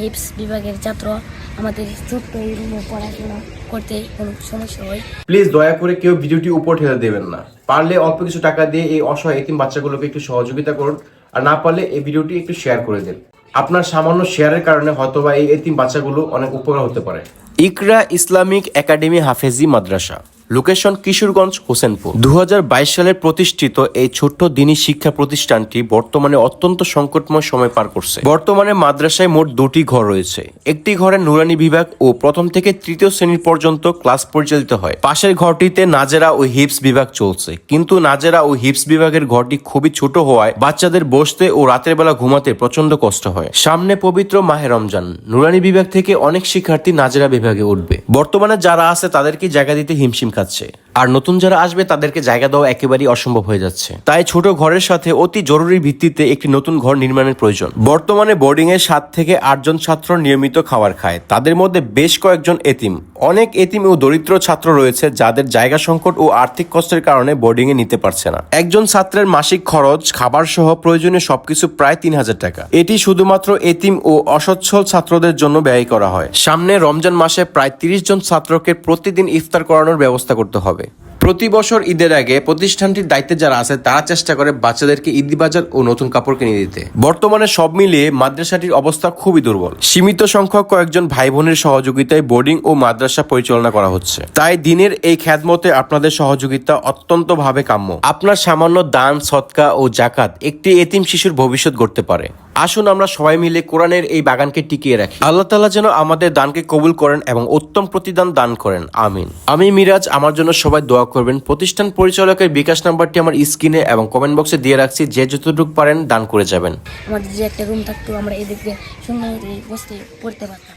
হিপস বিভাগের ছাত্র। আমাদের ছোট্ট এই রুমে পড়াশোনা করতে কোনো সমস্যা হয়? প্লিজ দয়া করে কেউ ভিডিওটি উপর ঠেলে দেবেন না। পারলে অল্প কিছু টাকা দিয়ে এই অসহায় এতিম বাচ্চাগুলোকে একটু সহযোগিতা করুন আর না পারলে এই ভিডিওটি একটু শেয়ার করে দিন। আপনার সামান্য শেয়ারের কারণে হয়তোবা এই এতিম বাচ্চাগুলো অনেক উপকার হতে পারে। ইকরা ইসলামিক একাডেমি হাফেজি মাদ্রাসা। লোকেশন কিশোরগঞ্জ, হোসেনপুর। দু হাজার বাইশ সালে প্রতিষ্ঠিত এই ছোট্ট দিনী শিক্ষা প্রতিষ্ঠানটি বর্তমানে অত্যন্ত সংকটময় সময় পার করছে। বর্তমানে মাদ্রাসায় মোট দুটি ঘর রয়েছে। একটি ঘরে নুরানি বিভাগ ও প্রথম থেকে তৃতীয় শ্রেণি পর্যন্ত ক্লাস পরিচালিত হয়। পাশের ঘরটিতে নাজেরা ও হিপস বিভাগ চলছে। কিন্তু নাজেরা ও হিপস বিভাগের ঘরটি খুবই ছোট হওয়ায় বাচ্চাদের বসতে ও রাতের বেলা ঘুমাতে প্রচণ্ড কষ্ট হয়। সামনে পবিত্র মাহে রমজান। নুরানি বিভাগ থেকে অনেক শিক্ষার্থী নাজেরা বিভাগে উঠবে। বর্তমানে যারা আছে তাদেরকে জায়গা দিতে হিমশিম খাচ্ছে আর নতুন যারা আসবে, তাদেরকে জায়গা দেওয়া একেবারেই অসম্ভব হয়ে যাচ্ছে। তাই ছোট ঘরের সাথে অতি জরুরি ভিত্তিতে একটি নতুন ঘর নির্মাণের প্রয়োজন। বর্তমানে বোর্ডিং এ সাত থেকে আটজন ছাত্র নিয়মিত খাবার খায়। তাদের মধ্যে বেশ কয়েকজন এতিম। অনেক এতিম ও দরিদ্র ছাত্র রয়েছে, যাদের জায়গা সংকট ও আর্থিক কষ্টের কারণে বোর্ডিং এ নিতে পারছে না। একজন ছাত্রের মাসিক খরচ খাবার সহ প্রয়োজনীয় সবকিছু প্রায় তিন হাজার টাকা। এটি শুধুমাত্র এতিম ও অসচ্ছল ছাত্রদের জন্য ব্যয় করা হয়। সামনে রমজান মাসে প্রায় তিরিশ জন ছাত্রকে প্রতিদিন ইফতার করানোর ব্যবস্থা করতে হবে। way. প্রতি বছর ঈদের আগে প্রতিষ্ঠানটির দায়িত্বে যারা আছে, তারা চেষ্টা করে বাচ্চাদেরকে ঈদি বাজার ও নতুন কাপড় কিনে দিতে। বর্তমানে সব মিলিয়ে মাদ্রাসাটির অবস্থা খুবই দুর্বল। সীমিত সংখ্যক কয়েকজন ভাই বোনের সহযোগিতায় বোর্ডিং ও মাদ্রাসা পরিচালনা করা হচ্ছে। তাই দিনের এই খ্যাতমতে আপনাদের সহযোগিতা অত্যন্ত ভাবে কাম্য। আপনার সামান্য দান, সৎকা ও জাকাত একটি এতিম শিশুর ভবিষ্যৎ গড়তে পারে। আসুন আমরা সবাই মিলে কোরআনের এই বাগানকে টিকিয়ে রাখি। আল্লাহ তালা যেন আমাদের দানকে কবুল করেন এবং উত্তম প্রতিদান দান করেন। আমিন। আমি মিরাজ, আমার জন্য সবাই দোয়া করবেন। প্রতিষ্ঠান পরিচালকের বিকাশ নাম্বারটি আমার স্ক্রিনে এবং কমেন্ট বক্সে দিয়ে রাখছি। যে যতটুকু পারেন দান করে যাবেন। আমাদের যে একটা রুম থাকতো আমরা এদিকে সুন্দর বসতে পড়তে পারতাম।